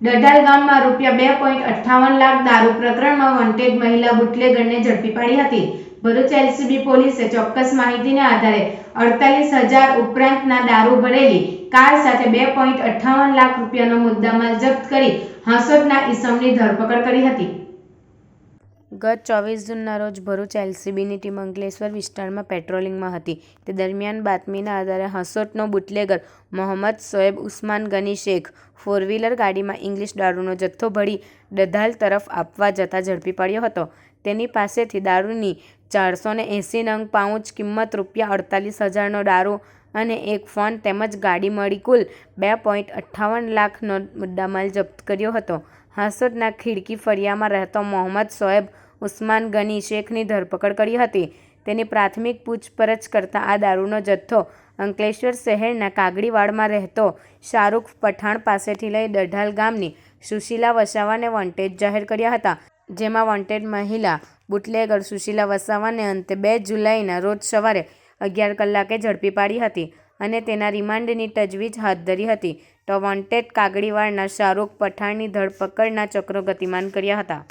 ડઢાલ ગામમાં રૂપિયા બે પોઈન્ટ અઠ્ઠાવન લાખ દારૂ પ્રકરણમાં વોન્ટેડ મહિલા બુટલેગરને ઝડપી પાડી હતી. ભરૂચ એલસીબી પોલીસે ચોક્કસ માહિતીને આધારે અડતાલીસ હજાર ઉપરાંતના દારૂ ભરેલી કાર સાથે બે પોઈન્ટ અઠ્ઠાવન લાખ રૂપિયાનો મુદ્દામાલ જપ્ત કરી હાંસોટના ઈસમની ધરપકડ કરી હતી. ગત ચોવીસ જૂનના રોજ ભરૂચ એલસીબીની ટીમ અંકલેશ્વર વિસ્તારમાં પેટ્રોલિંગમાં હતી. તે દરમિયાન બાતમીના આધારે હસોટનો bootlegger Mohammad Shoaib Usman Gani Shaikh four wheeler ગાડીમાં ઇંગ્લિશ દારૂનો જથ્થો ભરી ડધાલ તરફ આપવા જતા ઝડપી પડ્યો હતો. તેની પાસેથી દારૂની ચારસો ને એંસી નંગ પાઉચ કિંમત રૂપિયા અડતાલીસ હજારનો દારૂ અને એક ફોન તેમજ ગાડી મળી કુલ બે પોઈન્ટ અઠ્ઠાવન લાખનો મુદ્દામાલ જપ્ત કર્યો હતો. હાંસોદના ખીડકી ફળિયામાં રહેતો મોહમ્મદ શોએબ ઉસ્માન ગની શેખની ધરપકડ કરી હતી. તેની પ્રાથમિક પૂછપરછ કરતાં આ દારૂનો જથ્થો અંકલેશ્વર શહેરના કાગડીવાડમાં રહેતો શાહરૂખ પઠાણ પાસેથી લઈ દઢાલ ગામની સુશીલા વસાવાને વોન્ટેજ જાહેર કર્યા હતા. જેમાં વોન્ટેડ મહિલા, બુટલેગર સુશીલા વસાવાને અંતે બે જુલાઈના રોજ સવારે અગિયાર કલાકે ઝડપી પાડી હતી અને તેના રિમાન્ડની તજવીજ હાથ ધરી હતી. તો વોન્ટેડ કાગડીવાડના શાહરૂખ પઠાણની ધરપકડના ચક્રો ગતિમાન કર્યા હતા.